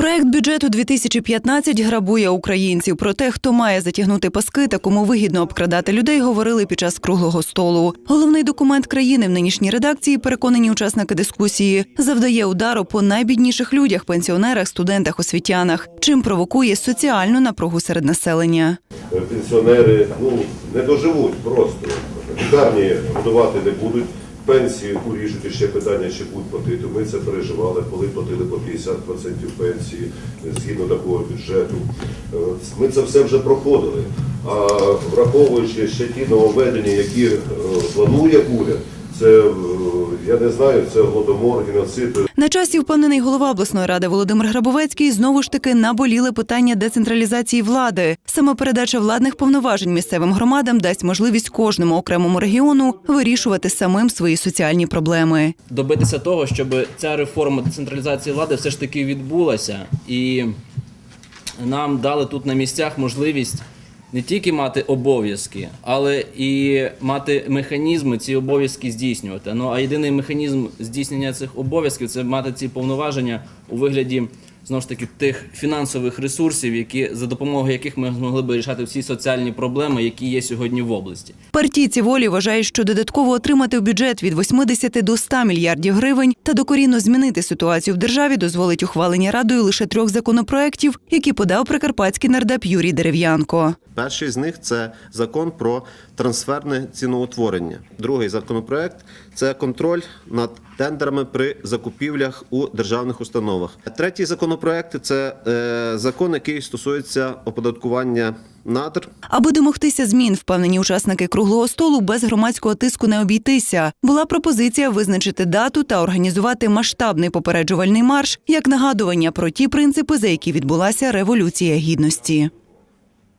Проект бюджету 2015 грабує українців. Про те, хто має затягнути паски та кому вигідно обкрадати людей, говорили під час круглого столу. Головний документ країни в нинішній редакції, переконані учасники дискусії, завдає удару по найбідніших людях, пенсіонерах, студентах, освітянах, чим провокує соціальну напругу серед населення. пенсіонери ну, не доживуть просто. Лікарні годувати не будуть, пенсії уріжуть ще питання, чи будуть платити. Ми це переживали, коли платили по 50% пенсії згідно такого бюджету. Е, Ми це все вже проходили. А враховуючи ще ті нововведення, які е, планує уряд, це е, я не знаю, це голодомор, геноцид. На часі впевнений голова обласної ради Володимир Грабовецький знову ж таки наболіли питання децентралізації влади. Саме передача владних повноважень місцевим громадам дасть можливість кожному окремому регіону вирішувати самим свої соціальні проблеми. добитися того, щоб ця реформа децентралізації влади все ж таки відбулася, і нам дали тут на місцях можливість не тільки мати обов'язки, але і мати механізми ці обов'язки здійснювати. Ну а єдиний механізм здійснення цих обов'язків це мати ці повноваження у вигляді. Знову ж таки, тих фінансових ресурсів, які за допомогою яких ми змогли би рішати всі соціальні проблеми, які є сьогодні в області. Партійці волі вважають, що додатково отримати в бюджет від 80 до 100 мільярдів гривень та докорінно змінити ситуацію в державі дозволить ухвалення радою лише трьох законопроєктів, які подав прикарпатський нардеп Юрій Дерев'янко. Перший з них це закон про трансферне ціноутворення. Другий законопроект це контроль над тендерами при закупівлях у державних установах. Третій законопроект це е, закон, який стосується оподаткування надр. Аби домогтися змін, впевнені учасники круглого столу без громадського тиску не обійтися. Була пропозиція визначити дату та організувати масштабний попереджувальний марш як нагадування про ті принципи, за які відбулася революція гідності.